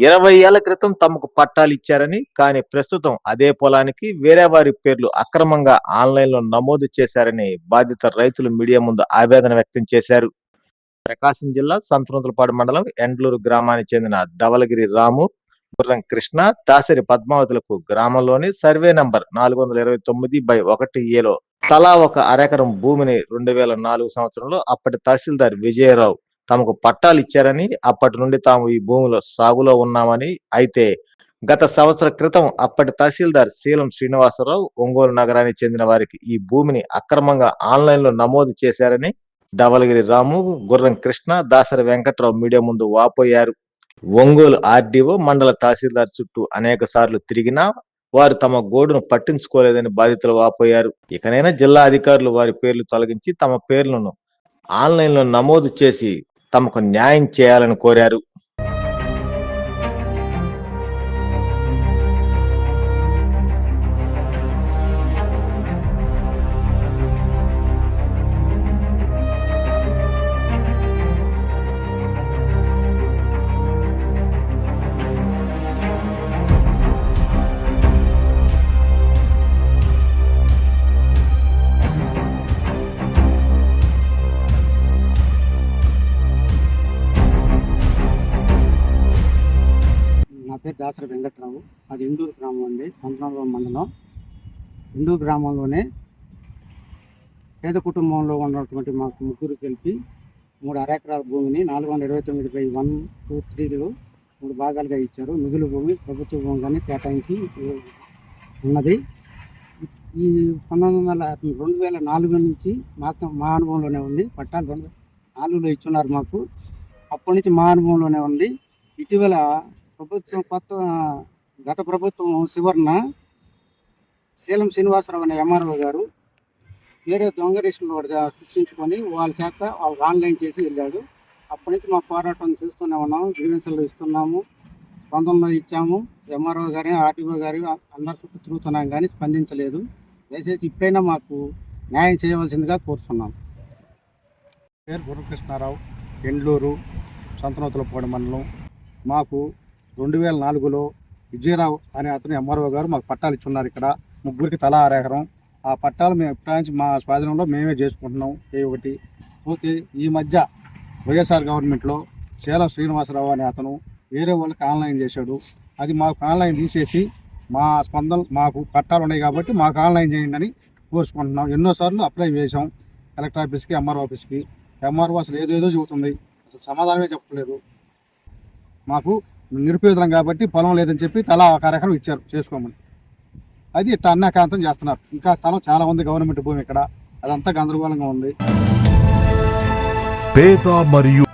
ఇరవై ఏళ్ళ క్రితం తమకు పట్టాలు ఇచ్చారని కానీ ప్రస్తుతం అదే పొలానికి వేరే వారి పేర్లు అక్రమంగా ఆన్లైన్లో నమోదు చేశారని బాధిత రైతులు మీడియా ముందు ఆవేదన వ్యక్తం చేశారు. ప్రకాశం జిల్లా సంతనూతలపాడు మండలం ఎండ్లూరు గ్రామానికి చెందిన ధవలగిరి రాము గుర్రం కృష్ణ దాసరి పద్మావతులకు గ్రామంలోని సర్వే నంబర్ నాలుగు వందల ఇరవై తొమ్మిది బై ఒకటి ఏలో తలా ఒక అరెకరం భూమిని రెండు వేల నాలుగు సంవత్సరంలో అప్పటి తహసీల్దార్ విజయరావు తమకు పట్టాలు ఇచ్చారని అప్పటి నుండి తాము ఈ భూమిలో సాగులో ఉన్నామని అయితే గత సంవత్సర క్రితం అప్పటి తహసీల్దార్ శీలం శ్రీనివాసరావు ఒంగోలు నగరానికి చెందిన వారికి ఈ భూమిని అక్రమంగా ఆన్లైన్లో నమోదు చేశారని ధవలగిరి రాము గుర్రం కృష్ణ దాసరి వెంకట్రావు మీడియా ముందు వాపోయారు. ఒంగోలు ఆర్డీఓ మండల తహసీల్దార్ చుట్టూ అనేక సార్లు తిరిగినా వారు తమ గోడును పట్టించుకోలేదని బాధితులు వాపోయారు. ఇకనైనా జిల్లా అధికారులు వారి పేర్లు తొలగించి తమ పేర్లను ఆన్లైన్లో నమోదు చేసి తమకు న్యాయం చేయాలని కోరారు. నా పేరు దాసరి వెంకట్రావు. అది ఇండూరు గ్రామం అండి సంతనాపురం మండలం. ఇండూరు గ్రామంలోనే పేద కుటుంబంలో ఉన్నటువంటి మాకు ముగ్గురు కలిపి మూడు అరెకరాల భూమిని నాలుగు వందల ఇరవై తొమ్మిది బై వన్ టూ త్రీలో మూడు భాగాలుగా ఇచ్చారు. మిగులు భూమి ప్రభుత్వ భూమిగానే కేటాయించి ఉన్నది. ఈ పంతొమ్మిది వందల రెండు వేల నాలుగు నుంచి మాకు మా అనుభవంలోనే ఉంది. పట్టాలు రెండు నాలుగులో ఇచ్చున్నారు మాకు. అప్పటి నుంచి మా అనుభవంలోనే ఉంది. ఇటీవల ప్రభుత్వం కొత్త గత ప్రభుత్వం చివరన శీలం శ్రీనివాసరావు అనే ఎంఆర్ఓ గారు వేరే దొంగ రిస్టులు సృష్టించుకొని వాళ్ళ చేత వాళ్ళకి ఆన్లైన్ చేసి వెళ్ళాడు. అప్పటి నుంచి మా పోరాటం చూస్తూనే ఉన్నాము గ్రీవెన్స్లు ఇస్తున్నాము స్పందనలో ఇచ్చాము. ఎంఆర్ఓ గారి ఆర్టీఓ గారి అందరి చుట్టూ తిరుగుతున్నాం కానీ స్పందించలేదు. దయచేసి ఇప్పుడైనా మాకు న్యాయం చేయవలసిందిగా కోరుతున్నాం. పేరు గురుకృష్ణారావు ఎండ్లూరు సంతనోతులపాడు మండలం. మాకు రెండు వేల నాలుగులో విజయరావు అనే అతను ఎంఆర్ఓ గారు మాకు పట్టాలు ఇచ్చున్నారు ఇక్కడ. ముగ్గురికి తలా ఆరేకరం. ఆ పట్టాలు మేము ఎప్పటి మా స్వాధీనంలో మేమే చేసుకుంటున్నాం. ఏ ఒకటి. పోతే ఈ మధ్య వైఎస్ఆర్ గవర్నమెంట్లో శీలం శ్రీనివాసరావు అనే అతను వేరే వాళ్ళకి ఆన్లైన్ చేశాడు. అది మాకు ఆన్లైన్ తీసేసి మా స్పందన మాకు పట్టాలు ఉన్నాయి కాబట్టి మాకు ఆన్లైన్ చేయండి అని కోరుచుకుంటున్నాం ఎన్నోసార్లు అప్లై చేసాం కలెక్టర్ ఆఫీస్కి ఎంఆర్ఓ ఆఫీస్కి. ఎంఆర్ఓ అసలు ఏదేదో చెబుతుంది. అసలు సమాధానమే చెప్పలేదు మాకు నిరుపేదలం కాబట్టి పొలం లేదని చెప్పి తలా ఒక ఎకరం ఇచ్చారు చేసుకోమని. అది ఇట్లా అన్నాకాంతం చేస్తున్నారు. ఇంకా స్థలం చాలా ఉంది గవర్నమెంట్ భూమి ఇక్కడ. అదంతా గందరగోళంగా ఉంది. పేద మరియు